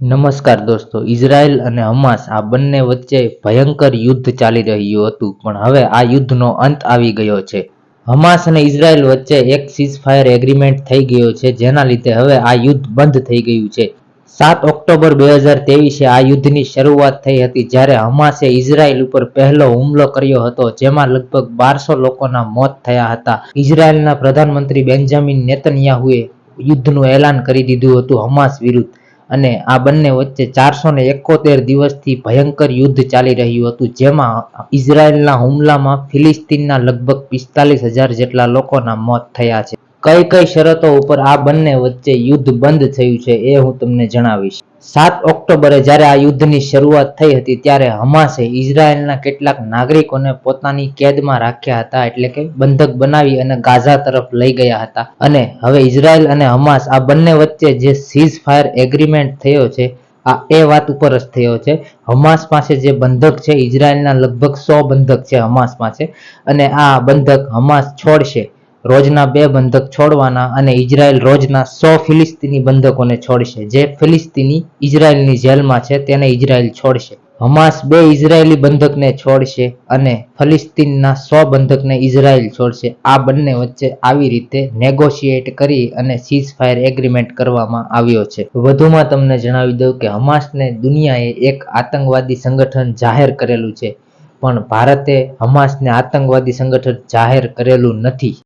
નમસ્કાર દોસ્તો, ઇઝરાયલ અને હમાસ આ બંને વચ્ચે ભયંકર યુદ્ધ ચાલી રહ્યું હતું, પણ હવે આ યુદ્ધનો અંત આવી ગયો છે. હમાસ અને ઇઝરાયલ વચ્ચે એક સીઝફાયર એગ્રીમેન્ટ થઈ ગયો છે, જેના લીધે હવે આ યુદ્ધ બંધ થઈ ગયું છે. સાત ઓક્ટોબર બે હજાર ત્રેવીસે આ યુદ્ધની શરૂઆત થઈ હતી, જ્યારે હમાસે ઇઝરાયલ ઉપર પહેલો હુમલો કર્યો હતો, જેમાં લગભગ બારસો લોકોના મોત થયા હતા. ઇઝરાયલના પ્રધાનમંત્રી બેન્જામિન નેતન્યાહુએ યુદ્ધનું એલાન કરી દીધું હતું હમાસ વિરુદ્ધ. અને આ બંને વચ્ચે ચારસો ને એકોતેર દિવસથી ભયંકર યુદ્ધ ચાલી રહ્યું હતું, જેમાં ઇઝરાયલના હુમલામાં ફિલિસ્તીનના લગભગ પિસ્તાલીસ હજાર જેટલા લોકોના મોત થયા છે. કઈ કઈ શરતો ઉપર આ બંને વચ્ચે યુદ્ધ બંધ થયું છે એ હું તમને જણાવીશ. સાત ઓક્ટોબરે જ્યારે આ યુદ્ધની શરૂઆત થઈ હતી ત્યારે હમાસે ઇઝરાયલના કેટલાક નાગરિકોને પોતાની કેદમાં રાખ્યા હતા એટલે કે બંધક બનાવી અને ગાઝા તરફ લઈ ગયા હતા. અને હવે ઇઝરાયલ અને હમાસ આ બંને વચ્ચે જે સીઝ ફાયર એગ્રીમેન્ટ થયો છે, આ એ વાત ઉપર જ થયો છે. હમાસ પાસે જે બંધક છે, ઇઝરાયલના લગભગ સો બંધક છે હમાસ પાસે. અને આ બંધક હમાસ છોડશે. રોજના બે બંધક છોડવાના અને ઇઝરાયલ રોજના સો ફિલિસ્તીની બંધકોને છોડશે. જે ફિલિસ્તીની ઇઝરાયલની જેલમાં છે, તેને ઇઝરાયલ છોડશે. હમાસ બે ઇઝરાયેલી બંધકને છોડશે અને ફલિસ્તીનના સો બંધકને ઇઝરાયલ છોડશે. આ બંને વચ્ચે આવી રીતે નેગોશિએટ કરી અને સીઝ ફાયર એગ્રીમેન્ટ કરવામાં આવ્યો છે. વધુમાં તમને જણાવી દઉં કે હમાસને દુનિયાએ એક આતંકવાદી સંગઠન જાહેર કરેલું છે, પણ ભારતે હમાસને આતંકવાદી સંગઠન જાહેર કરેલું નથી.